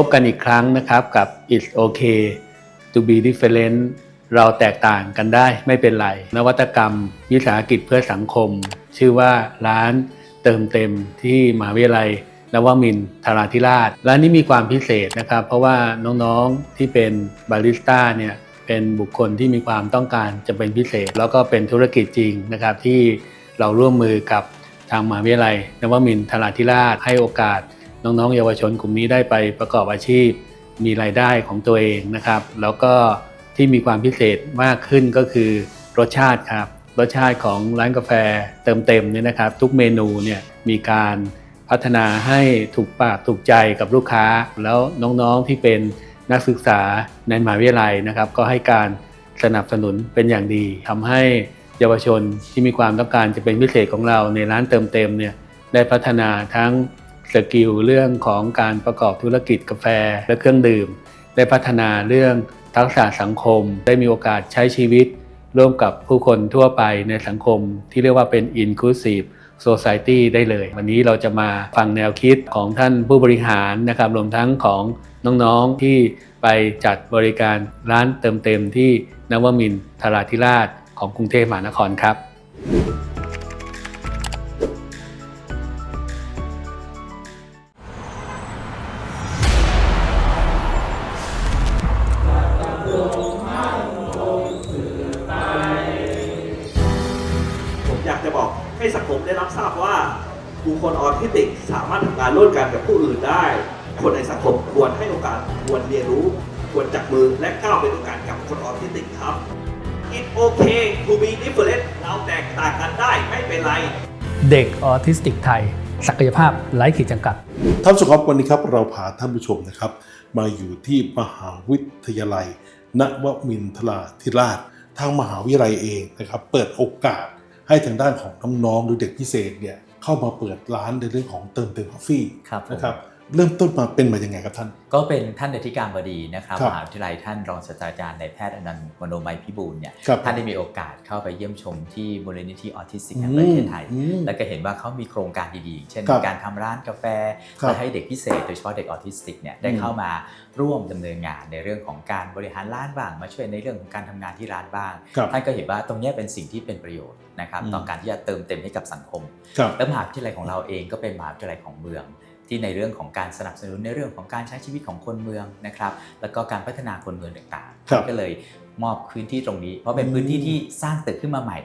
พบกันอีกครั้งนะครับกับ It's okay to be different เราแตกต่างกันได้ไม่เป็นไร นวัตกรรม วิสาหกิจเพื่อสังคม ชื่อว่าร้านเติมเต็มที่มหาวิทยาลัยนวมินทราธิราช ร้านนี้มีความพิเศษนะครับ เพราะว่าน้องๆที่เป็นบาริสต้าเนี่ยเป็นบุคคลที่มีความต้องการจะเป็นพิเศษ แล้วก็เป็นธุรกิจจริงนะครับที่เราร่วมมือกับทางมหาวิทยาลัยนวมินทราธิราชให้โอกาส น้องๆ เยาวชนกลุ่มนี้ได้ไปประกอบอาชีพ มีรายได้ของตัวเองนะครับ แล้วก็ที่มีความพิเศษมากขึ้นก็คือรสชาติครับรสชาติของร้านกาแฟเติมเต็มเนี่ยนะครับ ทุกเมนูเนี่ยมีการพัฒนาให้ถูกปากถูกใจกับลูกค้า แล้วน้องๆที่เป็นนักศึกษาในมหาวิทยาลัยนะครับ ก็ให้การสนับสนุนเป็นอย่างดีทำให้เยาวชนที่มีความต้องการจะเป็นพิเศษของเราในร้านเติมเต็มเนี่ยได้พัฒนาทั้ง สกิลเรื่องของการประกอบธุรกิจกาแฟและเครื่องดื่ม ได้พัฒนาเรื่องทักษะสังคม ได้มีโอกาสใช้ชีวิต ร่วมกับผู้คนทั่วไปในสังคมที่เรียกว่าเป็น inclusive society ได้เลย วันนี้เราจะมาฟังแนวคิดของท่านผู้บริหารนะครับรวมทั้งของน้องๆที่ไปจัดบริการร้านเติมเต็มที่นวมินทร์ธาราธิราชของกรุงเทพมหานครครับ อยากจะบอกให้สังคมได้รับทราบว่าบุคคลออทิสติกสามารถทำงานร่วมกันกับผู้อื่นได้ คนในสังคมควรให้โอกาสควรเรียนรู้ ควรจับมือและก้าวไปด้วยกันกับคนออทิสติกครับ It's okay to be different เราแตกต่างกันได้ไม่เป็นไร เด็กออทิสติกไทย ศักยภาพไร้ขีดจำกัด ท่านผู้ชมครับวันนี้ครับเราพาท่านผู้ชมนะครับ มาอยู่ที่มหาวิทยาลัย นวมินทราธิราช ทางมหาวิทยาลัยเองนะครับ เปิดโอกาส ให้ทางด้านของน้องๆหรือเด็กพิเศษเนี่ยเข้ามาเปิดร้านในเรื่องของเติมเต็มกาแฟครับผมนะครับ เริ่มต้นมาเป็นมายังไงครับท่าน ก็เป็นท่านอธิการบดีนะครับครับมหาวิทยาลัยท่านรองศาสตราจารย์นายแพทย์อนันต์มโนมัยพิบูลเนี่ยครับท่านได้มีโอกาสเข้าไปเยี่ยมชมที่มูลนิธิออทิสติกแห่งประเทศไทยอืมแล้วก็เห็นว่าเขามีโครงการดีๆ เช่นครับการทำร้านกาแฟครับและให้เด็กพิเศษ โดยเฉพาะเด็กออทิสติกเนี่ยได้อืมเข้ามาร่วมดำเนินงานในเรื่องของการบริหารร้านบ้าง มาช่วยในเรื่องของการทำงานที่ร้านบ้างครับท่านก็เห็นว่าตรงเนี้ยเป็นสิ่งที่เป็นประโยชน์นะครับอืมต่อการที่จะเติมเต็มให้กับสังคมครับและมหาวิทยาลัยของเราเองก็เป็นมหาวิทยาลัยของเมือง ที่ในเรื่องของการสนับสนุนในเรื่องของการใช้ชีวิตของคนเมืองนะครับ แล้วก็การพัฒนาคนเมืองต่างๆครับก็เลยมอบพื้นที่ตรงนี้ เพราะเป็นพื้นที่ที่สร้างตึกขึ้นมาใหม่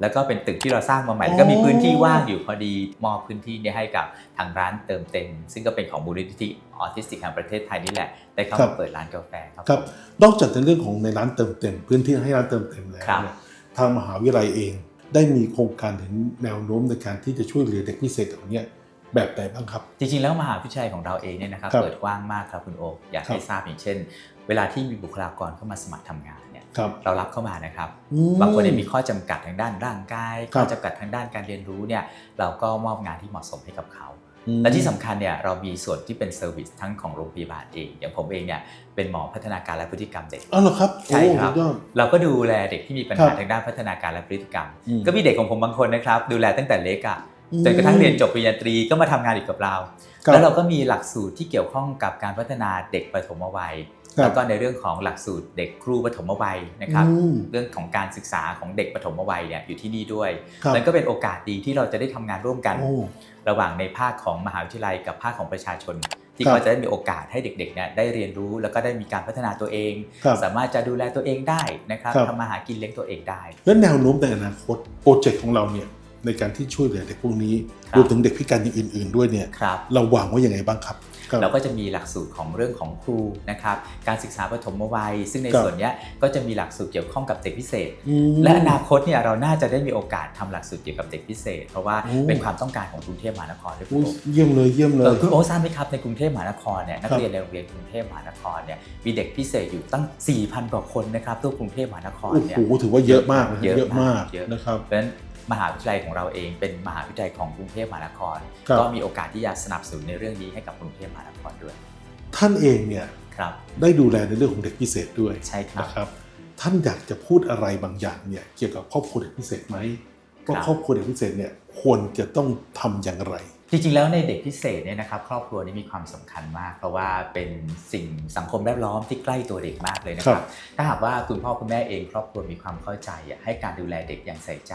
แล้วก็เป็นตึกที่เราสร้างมาใหม่อ๋อแล้วก็มีพื้นที่ว่างอยู่พอดีมอบพื้นที่เนี้ให้กับทางร้านเติมเต็ม ซึ่งก็เป็นของมูลนิธิออทิสติกแห่งประเทศไทยนี่แหละได้เข้าครัมาบเปิดร้านกาแฟครับครับนอกจากในเรื่องของในร้านเติมเต็ม พื้นที่ให้ร้านเติมเต็มแล้วครับเนี่ยทางมหาวิทยาลัยเองได้มีโครงการถึงแนวโน้มในการที่จะช่วยเหลือเด็กพิเศษเหล่านี้ แบบไหนบ้างครับ จริงๆ แล้วมหาวิทยาลัยของเราเองเนี่ยนะครับครับเปิดกว้างมากครับคุณโอคอยากให้ครับทราบอย่างเช่น เวลาที่มีบุคลากรเข้ามาสมัครทำงานเนี่ยครับเรารับเข้ามานะครับอืมบางคนเนี่ยมีข้อจำกัดทางด้านร่างกายครับข้อจำกัดทางด้านการเรียนรู้เนี่ยเราก็มอบงานที่เหมาะสมให้กับเขาอืมและที่สำคัญเนี่ยเรามีส่วนที่เป็นเซอร์วิสทั้งของโรงพยาบาลเอง อย่างผมเองเนี่ยเป็นหมอพัฒนาการและพฤติกรรมเด็กอ๋อเหรอครับใช่ครับโอ้สุดยอดเราก็ดูแลเด็กที่มีปัญครัหาบทางด้านพัฒนาการและพฤติกรรมอืมก็มีเด็กของผมบางคนนะครับ ดูแลตั้งแต่เล็กอะอืม จนกระทั่งเรียนจบปริญญาตรีก็มาทำงานอีกกับเราครับแล้วเราก็มีหลักสูตรที่เกี่ยวข้องกับการพัฒนาเด็กปฐมวัยครับแล้วก็ในเรื่องของหลักสูตรเด็กครูปฐมวัยนะครับอืมเรื่องของการศึกษาของเด็กปฐมวัยเนี่ยอยู่ที่นี่ด้วยครับนั่นก็เป็นโอกาสดีที่เราจะได้ทำงานร่วมกันโอ้ระหว่างในภาคของมหาวิทยาลัยกับภาคของประชาชนที่ครับก็จะได้มีโอกาสให้เด็กๆเนี่ยได้เรียนรู้แล้วก็ได้มีการพัฒนาตัวเองครับสามารถจะดูแลตัวเองได้นะครับครับทำมาหากินเลี้ยงตัวเองได้ แล้วแนวโน้มในอนาคตโปรเจกต์ของเราเนี่ย ในการที่ช่วยเหลือเด็กพวกนี้ครับรวมถึงเด็กพิการอย่างอื่น ๆ ด้วยเนี่ยครับเราวางไว้ยังไงบ้างครับครับเราก็จะมีหลักสูตรของเรื่องของครูนะครับการศึกษาปฐมวัย ซึ่งในครับส่วนเนี้ยก็จะมีหลักสูตรเกี่ยวข้องกับเด็กพิเศษอืมและอนาคตเนี่ยเราน่าจะได้มีโอกาสทำหลักสูตรเกี่ยวกับเด็กพิเศษ เพราะว่าโอ้เป็นความต้องการของกรุงเทพมหานครด้วยคุอุ๊ณยโอ๊คเยี่ยมเลยเยี่ยมเลเอยอคุณโอ๊คทราบไหมครับในกรุงเทพมหานครเนี่ยนักเรียนในโรงเรียนกรุงเทพมหานครเนี่ยมีเด็กพิเศษอยู่ตั้ง 4,000 กว่าคนนะครับทั่วกรุงเทพมหานครโอ้เนี่ยโหถือว่าเยอะมากนะเยอะเยอะมากเยอะนะครับเพราะฉะนั้น มหาวิทยาลัยของเราเอง เป็นมหาวิทยาลัยของกรุงเทพมหานคร ครับ ก็มีโอกาสที่จะสนับสนุนในเรื่องนี้ให้กับกรุงเทพมหานครด้วยท่านเองเนี่ยครับได้ดูแลในเรื่องของเด็กพิเศษด้วยใช่ครับ นะครับ ท่านอยากจะพูดอะไรบางอย่างเนี่ยเกี่ยวกับครอบครัวเด็กพิเศษไหมว่าครับ ครอบครัวเด็กพิเศษเนี่ยควรจะต้องทำอย่างไร จริงๆ แล้วในเด็กพิเศษเนี่ยนะครับครอบครัวนี้มีความสำคัญมาก เพราะว่าเป็นสิ่งสังคมแวดล้อมที่ใกล้ตัวเด็กมากเลยนะคครัรับบถ้าหากว่าคุณพ่อคุณแม่เองครอบครัวมีความเข้าใจอะให้การดูแลเด็กอย่างใส่ใจ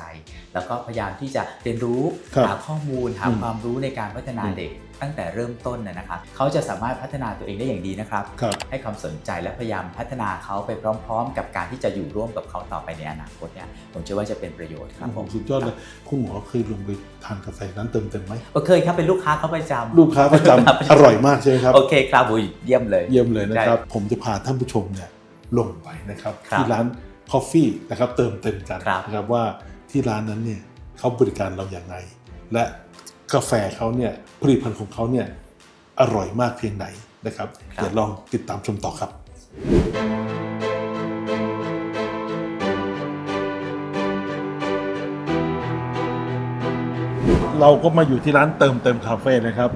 แล้วก็พยายามที่จะเรียนรู้ครับหาข้อมูลหาอืมความรู้ในการพัฒนาอืมเด็ก ตั้งแต่เริ่มต้นนะนะครับเขาจะสามารถพัฒนาตัวเองได้อย่างดีนะครับ ครับ ให้ความสนใจและพยายามพัฒนาเขาไปพร้อม ๆ กับการที่จะอยู่ร่วมกับเขาต่อไปในอนาคตเนี่ยผมเชื่อว่าจะเป็นประโยชน์ครับผมสุดยอดเลยคุณหมอเคยลงไปทานกาแฟร้านเติมเต็มไหมโอเคครับเป็นลูกค้าเขาประจำลูกค้าประจำอร่อยมากใช่ไหมครับ โอเคครับอุยเยี่ยมเลย เยี่ยมเลยนะครับใช่ผมจะพาท่านผู้ชมเนี่ยลงไปนะครับ ครับที่ร้าน Coffee นะครับเติมเต็มกันครับ นะครับว่าที่ร้านนั้นเนี่ยเขาบริการเราอย่างไรและ กาแฟเขาเนี่ยผลิตภัณฑ์ของเขาเนี่ยอร่อยมากเพียงไหนนะครับเดี๋ยวลองติดตามชมต่อครับ เราก็มาอยู่ที่ร้านเติมเต็มคาเฟ่นะครับ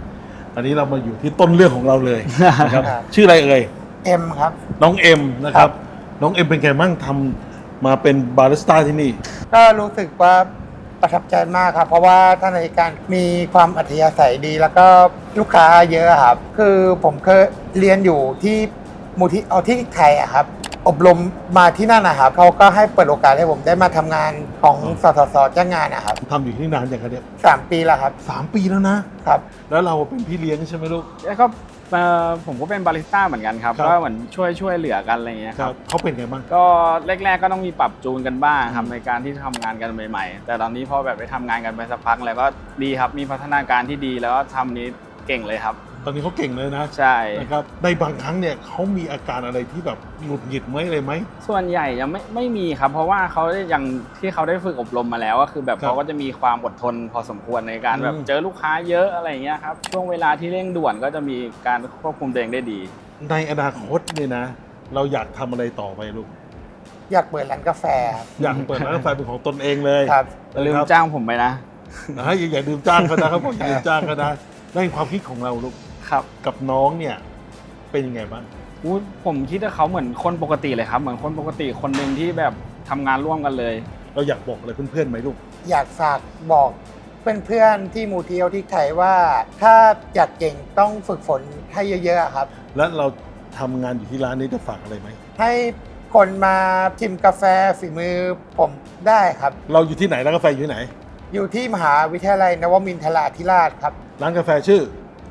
อันนี้เรามาอยู่ที่ต้นเรื่องของเราเลยนะครับ ครับ ชื่ออะไรเอ่ย เอ็มครับ น้องเอ็มนะคครัรับบน้องเอ็มเป็นไงบ้างทำมาเป็นบาริสต้าที่นี่ ก็รู้สึกว่า ประทับใจมากครับ เพราะว่าท่านในการมีความอัธยาศัยดี แล้วก็ลูกค้าเยอะครับ คือผมเคยเรียนอยู่ที่มูลที่เอาที่ไทยอะครับ อบรมมาที่นั่นนะครับเขาก็ให้เปิดโอกาสให้ผมได้มาทำงานของสสสจ้างงานนะครับทำอยู่ที่นานอย่างไรเนี่ยสามปีแล้วครับสามปีแล้วนะ ครับ แล้วเราเป็นพี่เลี้ยงใช่ไหมลูก แล้วก็ เอ่อผมก็เป็นบาริสต้าเหมือนกันครับครับ ก็เหมือนช่วยช่วยเหลือกันอะไรอย่างเงี้ยคครัรับบเขาเป็นไงบ้าง ก็แรก ๆ ก็ต้องมีปรับจูนกันบ้างครับในการที่ทำงานกันใหม่ๆ แต่ตอนนี้พอแบบไปทำงานกันไปสักพักแล้วก็ดีครับมีพัฒนาการที่ดีแล้วก็ทำนี้เก่งเลยครับ ตอนนี้เขาเก่งเลยนะใช่ นะครับในบางครั้งเนี่ยเขามีอาการอะไรที่แบบหงุดหงิดไหมอะไรไหม ส่วนใหญ่ยังไม่ไม่มีครับ เพราะว่าเขาได้ยังที่เขาได้ฝึกอบรมมาแล้วก็คือแบบครับเขาก็จะมีความอดทนพอสมควรในการแบบอืม เจอลูกค้าเยอะอะไรอย่างเงี้ยครับช่วงเวลาที่เร่งด่วนก็จะมีการควบคุมตัวเองได้ดี ในอนาคตเนี่ยนะ เราอยากทำอะไรต่อไปลูก อยากเปิดร้านกาแฟครับอยากเปิดร้านกาแฟเป็นของตนเองเลยครับ ลืมนะครับจ้างผมไปนะ นะฮะอย่าอย่าลืมจ้างเขานะครับผมอย่าลืมจ้างเขานะในความคิดของเราลูก ครับกับน้องเนี่ยเป็นยังไงบ้างอุ๊ยผมคิดว่าเขาเหมือนคนปกติเลยครับ เหมือนคนปกติคนหนึ่งที่แบบทำงานร่วมกันเลย เราอยากบอกอะไรเพื่อนๆไหมลูก อยากฝากบอกเพื่อนๆที่มูลที่เอาที่ไทยว่าถ้าอยากเก่งต้องฝึกฝนให้เยอะๆครับ และเราทำงานอยู่ที่ร้านนี้จะฝากอะไรไหม ให้คนมาชิมกาแฟฝีมือผมได้ครับ เราอยู่ที่ไหนร้านกาแฟอยู่ที่ไหน อยู่ที่มหาวิทยาลัยนวมินทราธิราชครับ ร้านกาแฟชื่อ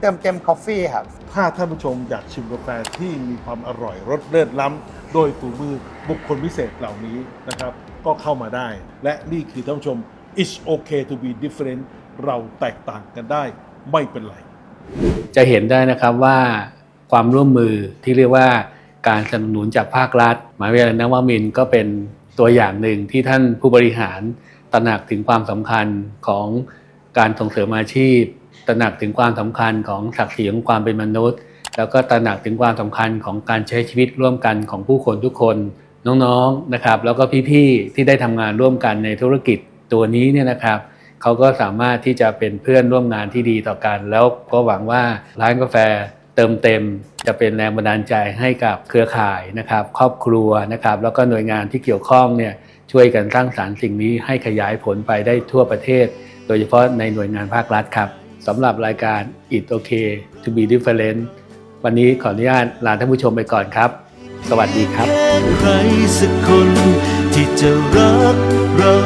เติมเต็มคอฟฟี่ครับ ถ้าท่านผู้ชมอยากชิมกาแฟที่มีความอร่อยรสเลิศล้ำ โดยฝีมือบุคคลพิเศษเหล่านี้นะครับ ก็เข้ามาได้ และนี่คือท่านผู้ชม it's okay to be different เราแตกต่างกันได้ไม่เป็นไร จะเห็นได้นะครับว่าความร่วมมือที่เรียกว่าการสนับสนุนจากภาครัฐมหาวิทยาลัยนวมินทร์ก็เป็นตัวอย่างหนึ่งที่ท่านผู้บริหารตระหนักถึงความสำคัญของการส่งเสริมอาชีพต ระหนักถึงความสำคัญของศักดิ์ศรีของความเป็นมนุษย์ แล้วก็ตระหนักถึงความสำคัญของการใช้ชีวิตร่วมกันของผู้คนทุกคนน้องๆนะครับ แล้วก็พี่ๆที่ได้ทำงานร่วมกันในธุรกิจตัวนี้เนี่ยนะครับเขาก็สามารถที่จะเป็นเพื่อนร่วมงานที่ดีต่อกัน แล้วก็หวังว่าร้านกาแฟเติมเต็ม จะเป็นแรงบันดาลใจให้กับเครือข่ายนะครับ ครอบครัวนะครับ แล้วก็หน่วยงานที่เกี่ยวข้องเนี่ยช่วยกันสร้างสารรค์สิ่งนี้ให้ขยายผลไปได้ทั่วประเทศ โดยเฉพาะในหน่วยงานภาครัฐครับ สำหรับรายการ It Okay to be different วันนี้ขออนุญาตลาท่านผู้ชมไปก่อนครับ สวัสดีครับ ใครสักคนที่จะรักเรา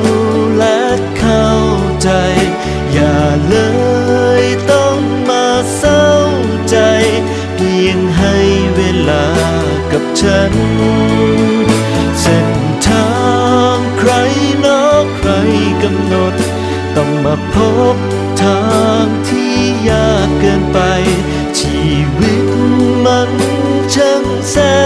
และเข้าใจ อย่าเลยต้องมาเศร้าใจ เพียงให้เวลากับฉัน เส้นทางใครนอกใครกำหนด ต้องมาเกิ นไป ชีวิตมันช่างแสน